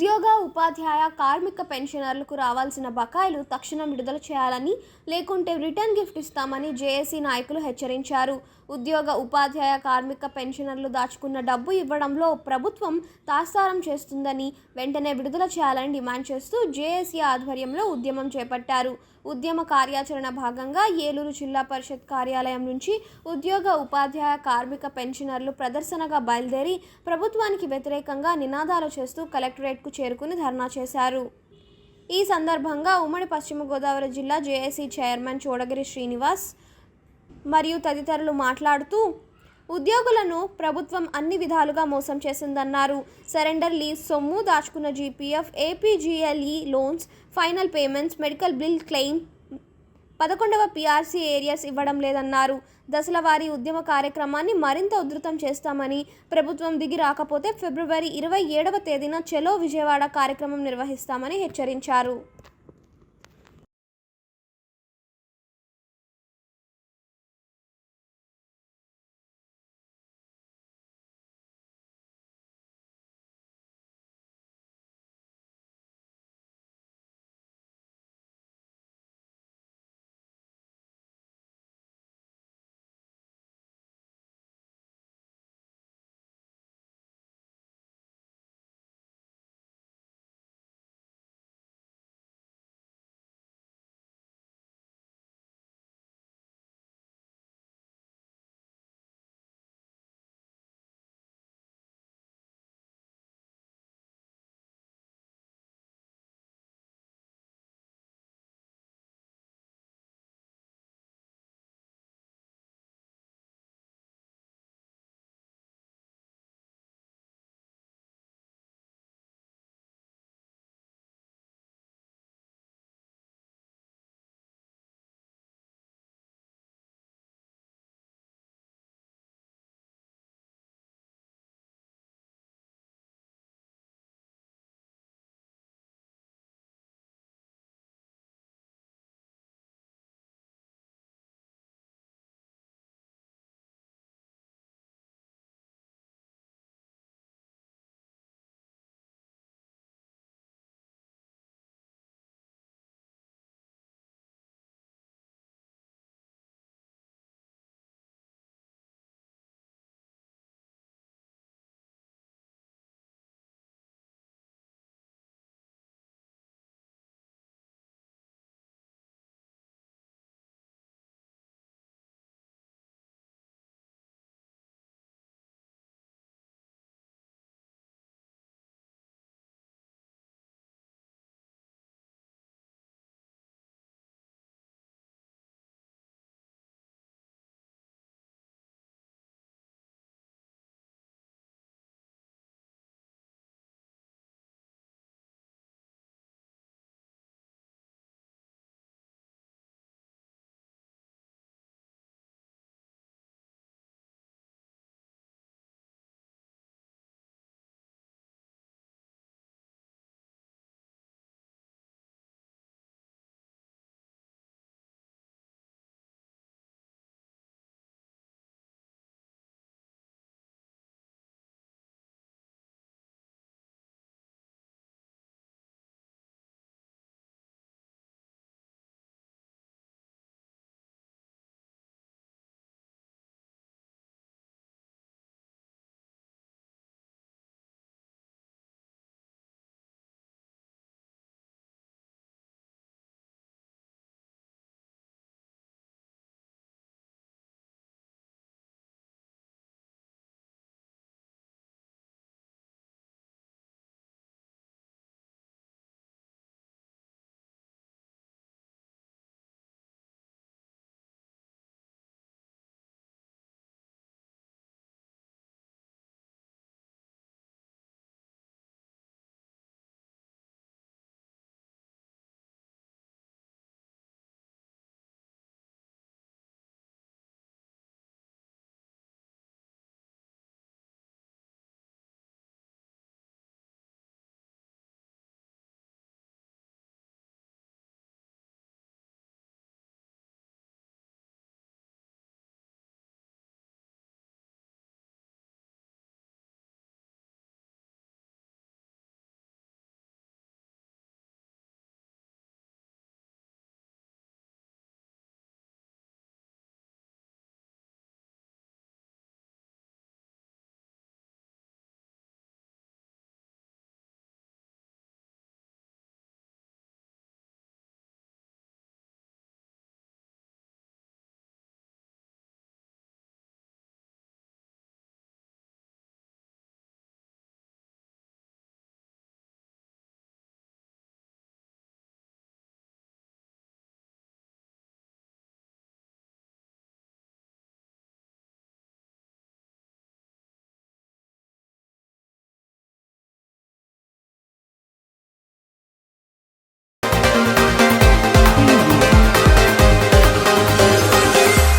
ఉద్యోగ ఉపాధ్యాయ కార్మిక పెన్షనర్లకు రావాల్సిన బకాయిలు తక్షణం విడుదల చేయాలని లేకుంటే రిటర్న్ గిఫ్ట్ ఇస్తామని జేఏసీ నాయకులు హెచ్చరించారు. ఉద్యోగ ఉపాధ్యాయ కార్మిక పెన్షనర్లు దాచుకున్న డబ్బు ఇవ్వడంలో ప్రభుత్వం తాత్సారం చేస్తుందని వెంటనే విడుదల చేయాలని డిమాండ్ చేస్తూ జేఏసీ ఆధ్వర్యంలో ఉద్యమం చేపట్టారు. ఉద్యమ కార్యాచరణ భాగంగా ఏలూరు జిల్లా పరిషత్ కార్యాలయం నుంచి ఉద్యోగ ఉపాధ్యాయ కార్మిక పెన్షనర్లు ప్రదర్శనగా బయలుదేరి ప్రభుత్వానికి వ్యతిరేకంగా నినాదాలు చేస్తూ కలెక్టరేట్కు చేరుకుని ధర్నా చేశారు. ఈ సందర్భంగా ఉమ్మడి పశ్చిమ గోదావరి జిల్లా జేఏసీ చైర్మన్ చోడగిరి శ్రీనివాస్ మరియు తదితరులు మాట్లాడుతూ ఉద్యోగులను ప్రభుత్వం అన్ని విధాలుగా మోసం చేసిందన్నారు. సరెండర్ లీజ్ సొమ్ము దాచుకున్న GPF APGLI loans final payments medical bill claim పదకొండవ పీఆర్సీ ఏరియాస్ ఇవ్వడం లేదన్నారు. దశలవారీ ఉద్యమ కార్యక్రమాన్ని మరింత ఉధృతం చేస్తామని ప్రభుత్వం దిగి రాకపోతే ఫిబ్రవరి ఇరవై ఏడవ తేదీన చెలో విజయవాడ కార్యక్రమం నిర్వహిస్తామని హెచ్చరించారు.